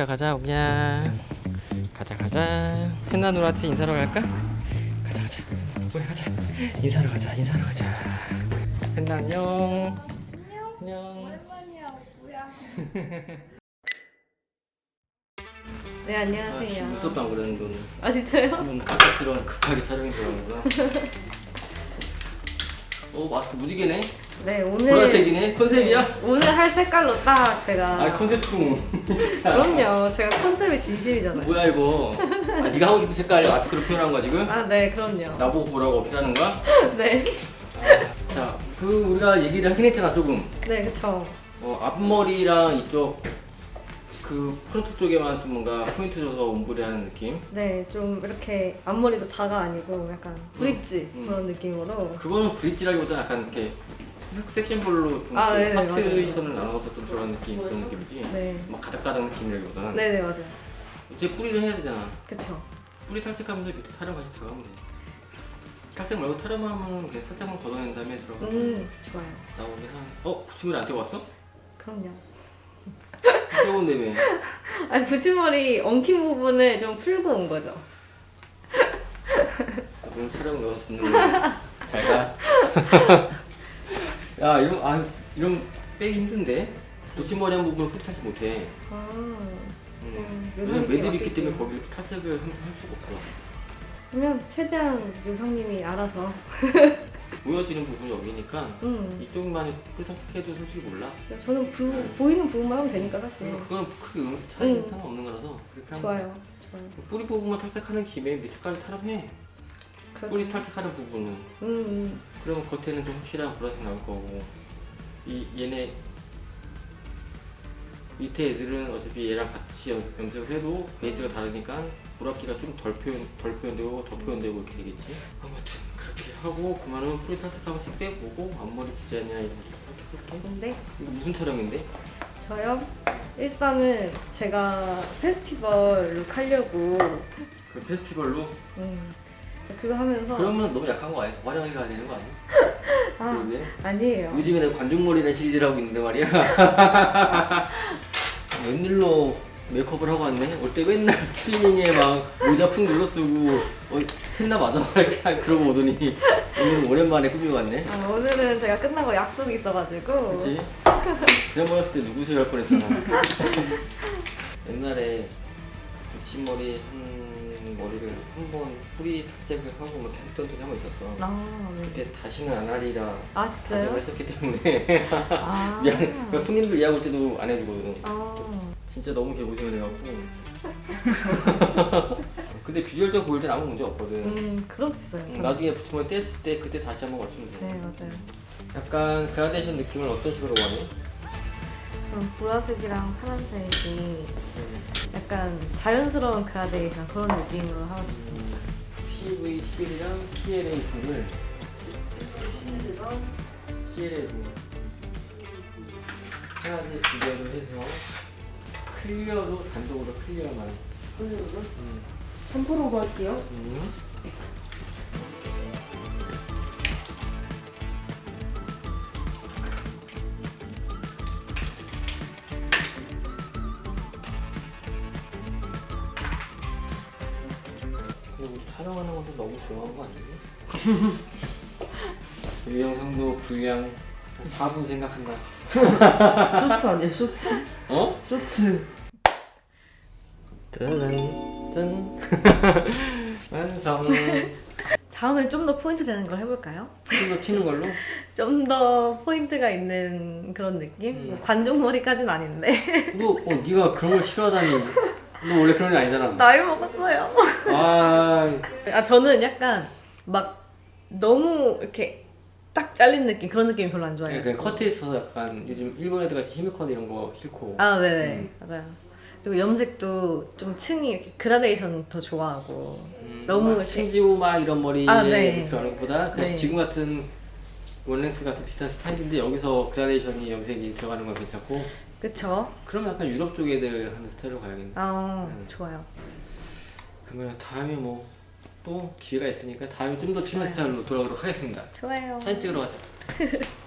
마시러 가자 오기야. 가자 가자. 펜나 누나한테 인사하러 갈까? 가자 가자. 우리 가자. 인사하러 가자 인사하러 가자. 펜나 안녕. 안녕. 오랜만이야, 뭐야? 네, 안녕하세요. 무섭다 그러는 건 아, 진짜요? 좀 갑작스러운 급하게 촬영이 들어가는구나 오 마스크 무지개네 네, 오늘 보라색이네 컨셉이야? 오늘 할 색깔로 딱 제가 아 컨셉충 그럼요. 제가 컨셉이 진심이잖아요. 뭐야 이거 아 네가 하고 싶은 색깔 마스크로 표현한 거야 지금? 아, 네, 그럼요. 나보고 보라고 어필하는 거야? 네. 자, 그 우리가 얘기를 하긴 했잖아 조금. 네, 그쵸. 어, 앞머리랑 이쪽 그 프론트 쪽에만 좀 뭔가 포인트 줘서 옴브레하는 느낌. 네, 좀 이렇게 앞머리도 다가 아니고 약간 브릿지 음. 그런 느낌으로. 그거는 브릿지라기보다 약간 이렇게 색- 섹션별로 좀 아, 네네, 파트션을 나눠서 좀 들어간 느낌 그런 느낌이지. 네. 막 가닥가닥 느낌이라기보다는. 네네, 맞아요. 이제 뿌리를 해야 되잖아. 그쵸. 뿌리 탈색하면서 밑에 타령 같이 들어가면 돼. 탈색 말고 타령만 하면 그냥 살짝만 걷어낸 다음에 들어가면 음, 좋아요. 나오게 한. 어, 부침을 안 떼고 그럼요. 왜? 아니, 붙임머리 엉킨 부분을 좀 풀고 온 거죠. 오늘 촬영 여기서 거야. 잘 가. 야 이런 아 이런 빼기 힘든데 붙임머리 한 부분 을 탈색 못해. 아, 음. 음, 왜냐면 요즘 매듭이 있기 때문에 거기 탈색을 할, 할 수가 없어. 그러면 최대한 요성님이 알아서. 보여지는 부분이 여기니까 음. 이쪽만 뿔 탈색해도 솔직히 몰라. 저는 부, 네. 보이는 부분만 하면 되니까 사실. 그건 크게 음, 차이 음. 상관없는 거라서 그렇게 하면 좋아요. 좋아요. 돼. 뿌리 부분만 탈색하는 김에 밑에까지 탈압해. 뿌리 탈색하는 부분은 음, 음. 그러면 겉에는 좀 확실한 보라색 나올 거고 이 얘네 밑에 애들은 어차피 얘랑 같이 연- 염색을 해도 베이스가 다르니까 보라기가 좀 덜 표현 덜 표현되고 더 표현되고 이렇게 되겠지. 아무튼 그렇게 하고 그러면은 뿌리 탈색하면 쓱 빼보고 앞머리 디자인이나 이런 거좀 이렇게 해볼게. 근데 이거 무슨 촬영인데? 저요? 일단은 제가 페스티벌 룩 하려고 그 페스티벌로? 음, 그거 하면서 그러면 너무 약한 거 아니야? 더 화려하게 가야 되는 거 아니야? 아, 그러게. 아니에요. 요즘에 내가 관중머리라는 시리즈를 하고 있는데 말이야. 웬일로 메이크업을 하고 왔네? 올 때 맨날 트리닝에 막 모자 푹 눌러 쓰고 어, 했나 맞아? 이렇게 그러고 오더니 오늘은 오랜만에 꾸미고 왔네. 아, 오늘은 제가 끝나고 약속이 있어가지고 그치? 지난번 왔을 때 누구세요 할 뻔했잖아. 옛날에 붙임머리 한 머리를 한 번 뿌리 탈색을 하고 막 했던 적이 한 번 있었어. 아, 네. 그때 다시는 안 하리라 아 다짐을 진짜요? 했었기 때문에 아, 미안. 그러니까 손님들 예약 올 때도 안 해주거든. 아, 진짜 너무 개고생을 해갖고. 근데 비주얼적 보일 땐 아무 문제 없거든. 음, 그럼 됐어요. 음, 나중에 붙임머리 뗐을 때 그때 다시 한번 맞추면 돼. 네, 맞아요. 약간 그라데이션 느낌을 어떤 식으로 원해? 그럼 보라색이랑 파란색이 음. 약간 자연스러운 그라데이션 그런 느낌으로 하고 싶어요. PV, TL이랑 PLA 분을 실드로 PLA 분 하나씩 비교를 해서 클리어로 단독으로 클리어만. 오늘로 음. 3%로 할게요. 음. 우리 촬영하는 것도 너무 좋아한 거 아니니? 이 영상도 분량 4분 생각한다. 쇼츠 아니야 쇼츠? 어? 쇼츠 짜잔 짠 완성 다음에 좀 더 포인트 되는 걸 해볼까요? 이거 튀는 걸로? 좀 더 포인트가 있는 그런 느낌? 음. 뭐 관종머리까지는 아닌데 너, 어, 네가 그런 걸 싫어하다니 너 원래 그런 애 아니잖아 나이 먹었어요. 아 아 저는 약간 막 너무 이렇게 딱 잘린 느낌 그런 느낌 별로 안 좋아해요. 그냥 커트에 있어서 약간 요즘 일본 애들 같이 히미컨 이런 거 싫고 아 네네 음. 맞아요. 그리고 염색도 좀 층이 이렇게 그라데이션 더 좋아하고 음, 너무 막 이렇게- 심지고 막 이런 머리 아, 네. 들어가는 것보다 그냥 네. 지금 같은 원랭스 같은 비슷한 스타일인데 여기서 그라데이션이 염색이 들어가는 건 괜찮고 그쵸? 그럼 약간 유럽 쪽 애들 하는 스타일로 가야겠네 아 음. 좋아요. 그러면 다음에 뭐 또 기회가 있으니까 다음에 좀 더 튀는. 스타일로 돌아오도록 하겠습니다 좋아요. 사진 찍으러 가자